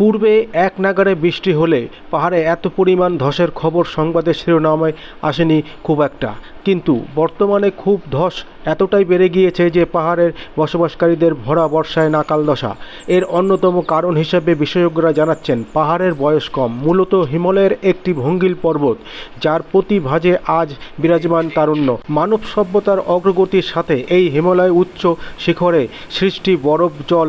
পূর্বে এক নাগারে বৃষ্টি হলে পাহাড়ে এত পরিমাণ ধসের খবর সংবাদের শিরোনামে আসেনি খুব একটা। কিন্তু বর্তমানে খুব ধস এতটাই বেড়ে গিয়েছে যে পাহাড়ের বসবাসকারীদের ভরা বর্ষায় নাকাল দশা। এর অন্যতম কারণ হিসেবে বিশেষজ্ঞরা জানাচ্ছেন, পাহাড়ের বয়স কম, মূলত হিমালয়ের একটি ভঙ্গিল পর্বত, যার প্রতি ভাঁজে আজ বিরাজমান তারুণ্য। মানব সভ্যতার অগ্রগতির সাথে এই হিমালয় উচ্চ শিখরে সৃষ্টি বরফ, জল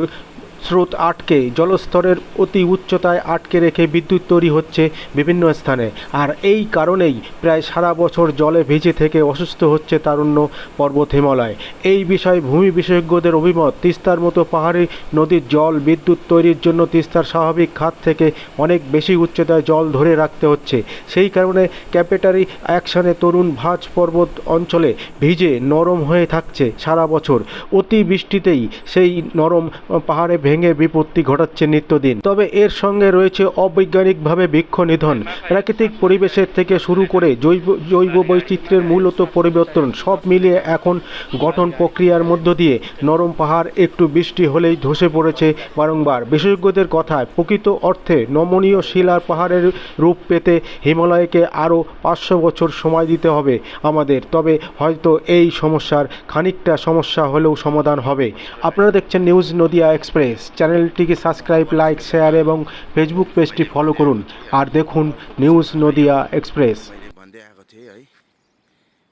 স্রোত আটকে, জলস্তরের অতি উচ্চতায় আটকে রেখে বিদ্যুৎ তৈরি হচ্ছে বিভিন্ন স্থানে। আর এই কারণেই প্রায় সারা বছর জলে ভিজে থেকে অসুস্থ হচ্ছে তারুণ্য পর্বত হিমালয়। এই বিষয়ে ভূমি বিশেষজ্ঞদের অভিমত, তিস্তার মতো পাহাড়ি নদীর জল বিদ্যুৎ তৈরির জন্য তিস্তার স্বাভাবিক খাত থেকে অনেক বেশি উচ্চতায় জল ধরে রাখতে হচ্ছে। সেই কারণে ক্যাপেটারি অ্যাকশনে তরুণ ভাঁজ পর্বত অঞ্চলে ভিজে নরম হয়ে থাকছে সারা বছর। অতি বৃষ্টিতেই সেই নরম পাহাড়ে ভেঙে বিপত্তি ঘটাচ্ছে নিত্যদিন। তবে এর সঙ্গে রয়েছে অবৈজ্ঞানিকভাবে বৃক্ষ নিধন। প্রাকৃতিক পরিবেশের থেকে শুরু করে জৈব জৈব বৈচিত্র্যের মূলত পরিবর্তন সব মিলিয়ে এখন গঠন প্রক্রিয়ার মধ্য দিয়ে নরম পাহাড়, একটু বৃষ্টি হলেই ধসে পড়েছে বারংবার। বিশেষজ্ঞদের কথায়, প্রকৃত অর্থে নমনীয় শিলার পাহাড়ের রূপ পেতে হিমালয়কে আরও পাঁচশো বছর সময় দিতে হবে আমাদের। তবে হয়তো এই সমস্যার খানিকটা সমস্যা হলেও সমাধান হবে। আপনারা দেখছেন নিউজ নদিয়া এক্সপ্রেস। চ্যানেলটিকে সাবস্ক্রাইব লাইক শেয়ার এবং ফেসবুক পেজটি ফলো করুন আর দেখুন নিউজ নদিয়া এক্সপ্রেস मैले भन्दै आएको थिएँ है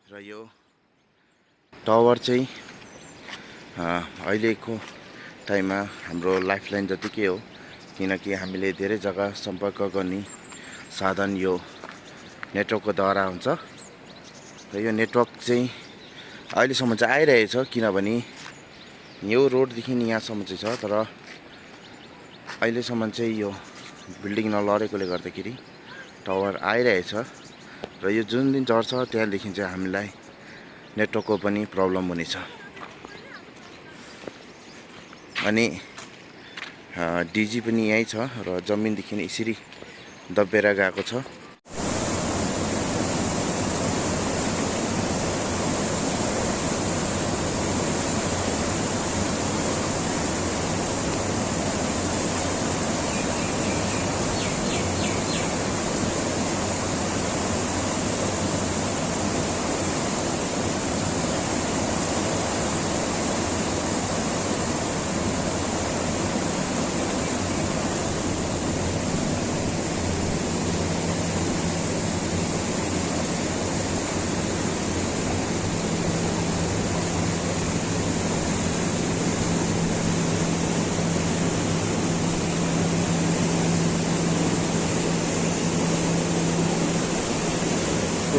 र यो टावर चाहिँ अ, अहिलेको टाइममा हाम्रो लाइफलाइन जतिकै हो किनकि हामीले धेरै जग्गा सम्पर्क गर्ने साधन यो नेटवर्कको द्वारा हुन्छ र यो नेटवर्क चाहिँ अहिलेसम्म चाहिँ आइरहेछ किनभने यो रोडदेखि यहाँसम्म चाहिँ छ तर अहिलेसम्म चाहिँ यो बिल्डिङ नलडेकोले गर्दाखेरि टावर आइरहेछ र यो जुन दिन झर्छ त्यहाँदेखि चाहिँ हामीलाई नेटवर्कको पनि प्रब्लम हुनेछ। अनि डिजी पनि यहीँ छ र जमिनदेखि यसरी दबिएर गएको छ।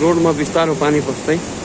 રોડમાં વિસ્તારો પાણી પક્ષ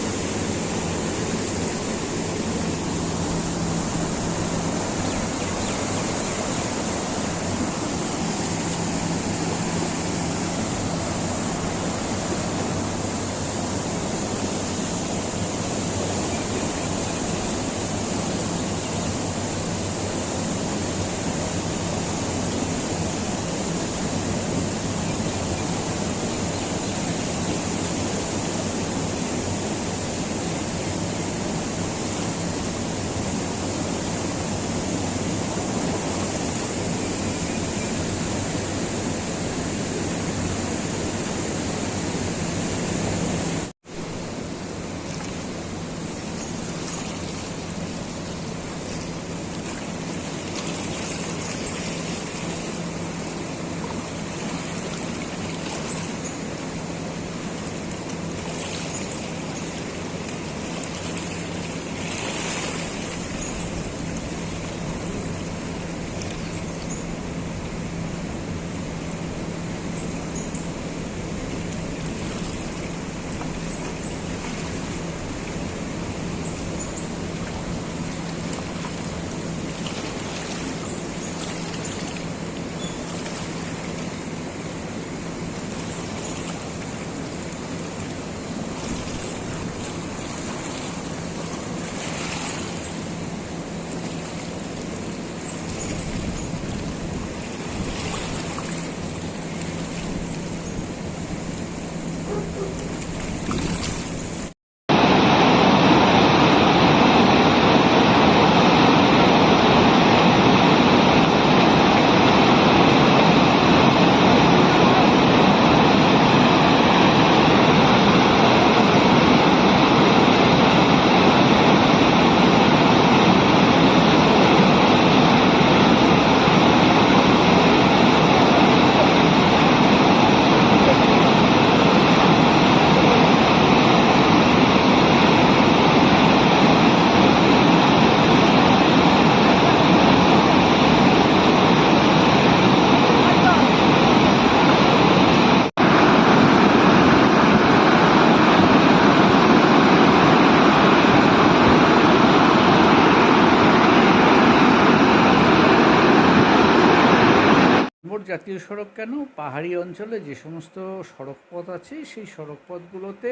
জাতীয় সড়ক কেন? পাহাড়ি অঞ্চলে যে সমস্ত সড়কপথ আছে, সেই সড়কপথগুলোতে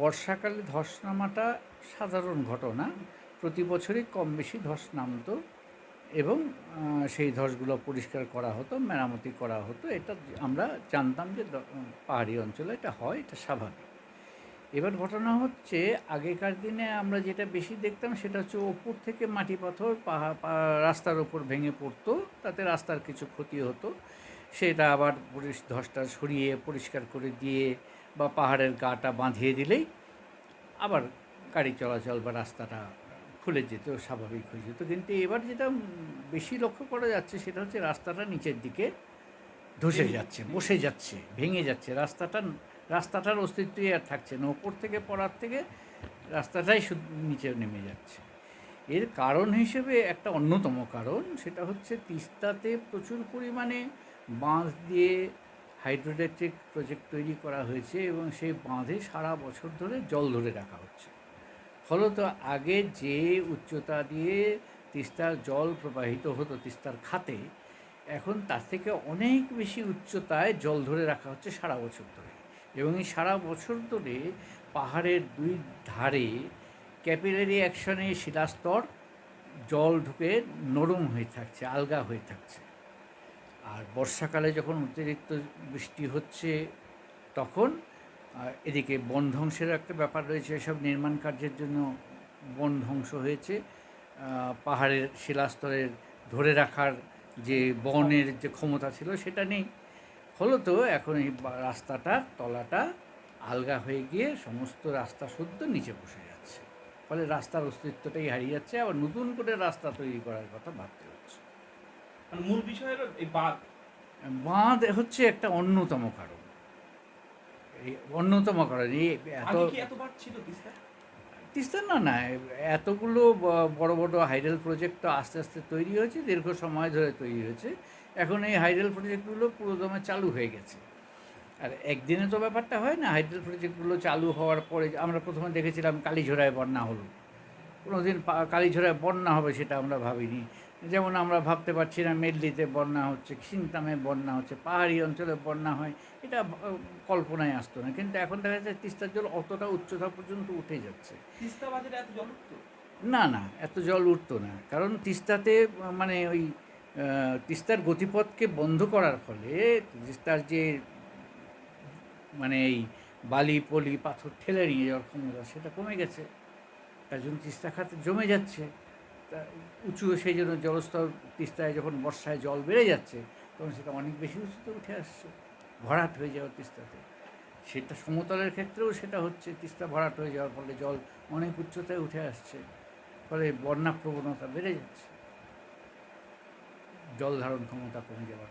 বর্ষাকালে ধস নামাটা সাধারণ ঘটনা। প্রতি বছরই কম বেশি ধস নামতো এবং সেই ধসগুলো পরিষ্কার করা হতো, মেরামতি করা হতো। এটা আমরা জানতাম যে পাহাড়ি অঞ্চলে এটা হয়, এটা স্বাভাবিক। এবার ঘটনা হচ্ছে, আগেকার দিনে আমরা যেটা বেশি দেখতাম সেটা হচ্ছে ওপর থেকে মাটি পাথর পাহাড় রাস্তার ওপর ভেঙে পড়তো, তাতে রাস্তার কিছু ক্ষতি হতো। সেটা আবার ধসটা সরিয়ে পরিষ্কার করে দিয়ে বা পাহাড়ের গাটা বাঁধিয়ে দিলেই আবার গাড়ি চলাচল বা রাস্তাটা খুলে যেত স্বাভাবিক হয়ে যেত। কিন্তু এবার যেটা বেশি লক্ষ্য করা যাচ্ছে সেটা হচ্ছে রাস্তাটা নিচের দিকে ধসে যাচ্ছে বসে যাচ্ছে ভেঙে যাচ্ছে। রাস্তাটা রাস্তাটার অস্তিত্বই আর থাকছে না। ওপর থেকে পড়ার থেকে রাস্তাটাই শুধু নিচে নেমে যাচ্ছে। এর কারণ হিসেবে একটা অন্যতম কারণ সেটা হচ্ছে তিস্তাতে প্রচুর পরিমাণে বাঁধ দিয়ে হাইড্রোইলেকট্রিক প্রজেক্ট তৈরি করা হয়েছে এবং সেই বাঁধে সারা বছর ধরে জল ধরে রাখা হচ্ছে। ফলত আগে যে উচ্চতা দিয়ে তিস্তার জল প্রবাহিত হতো তিস্তার খাতে, এখন তার থেকে অনেক বেশি উচ্চতায় জল ধরে রাখা হচ্ছে সারা বছর ধরে। এবং এই সারা বছর ধরে পাহাড়ের দুই ধারে ক্যাপিলারি অ্যাকশনে শিলাস্তর, জল ঢুকে নরম হয়ে থাকছে, আলগা হয়ে থাকছে। আর বর্ষাকালে যখন অতিরিক্ত বৃষ্টি হচ্ছে, তখন এদিকে বন ধ্বংসের একটা ব্যাপার রয়েছে। এসব নির্মাণ কার্যের জন্য বন ধ্বংস হয়েছে। পাহাড়ের শিলাস্তরের ধরে রাখার যে বনের যে ক্ষমতা ছিল, সেটা নেই। ফলত এখন এই রাস্তাটার তলাটা আলগা হয়ে গিয়ে সমস্ত রাস্তা শুদ্ধ নিচে বসে যাচ্ছে। ফলে রাস্তার অস্তিত্বটাই হারিয়ে যাচ্ছে। আবার নতুন করে রাস্তা তৈরি করার কথা ভাবতে মূল বিষয় হলো এই বাঘ বাঁধ হচ্ছে একটা অন্যতম কারণ। এই অন্যতম কারণ। এই এত তিস্তা? না না এতগুলো বড় বড় হাইডেল প্রজেক্ট তো আস্তে আস্তে তৈরি হয়েছে দীর্ঘ সময় ধরে তৈরি হয়েছে। এখন এই হাইডেল প্রজেক্টগুলো পুরোদমে চালু হয়ে গেছে। আর একদিনে তো ব্যাপারটা হয় না হাইডেল প্রজেক্টগুলো চালু হওয়ার পরে আমরা প্রথমে দেখেছিলাম কালীঝোড়ায় বন্যা হলো। কোনোদিন পা- কালীঝোড়ায় বন্যা হবে সেটা আমরা ভাবিনি। যেমন আমরা ভাবতে পারছি না মেডলিতে বন্যা হচ্ছে সিংতামে বন্যা হচ্ছে পাহাড়ি অঞ্চলে বন্যা হয় এটা কল্পনায় আসতো না। কিন্তু এখন দেখা যাচ্ছে তিস্তার জল অতটা উচ্চতা পর্যন্ত উঠে যাচ্ছে। তিস্তা এত জল উঠতো? না না এত জল উঠতো না। কারণ তিস্তাতে মানে ওই তিস্তার গতিপথকে বন্ধ করার ফলে তিস্তার যে মানে এই বালি পলি পাথর ঠেলে নিয়ে যাওয়ার ক্ষমতা সেটা কমে গেছে। তার জন্য তিস্তা খাতে জমে যাচ্ছে। উঁচু সেই জন্য জলস্তর তিস্তায় যখন বর্ষায় জল বেড়ে যাচ্ছে, তখন সেটা অনেক বেশি উঁচুতে উঠে আসছে। ভরাট হয়ে যাওয়ার তিস্তাতে। সেটা সমতলের ক্ষেত্রেও সেটা হচ্ছে, তিস্তা ভরাট হয়ে যাওয়ার ফলে জল অনেক উচ্চতায় উঠে আসছে, ফলে বন্যা প্রবণতা বেড়ে যাচ্ছে। জল ধারণ ক্ষমতা কমে যাওয়ার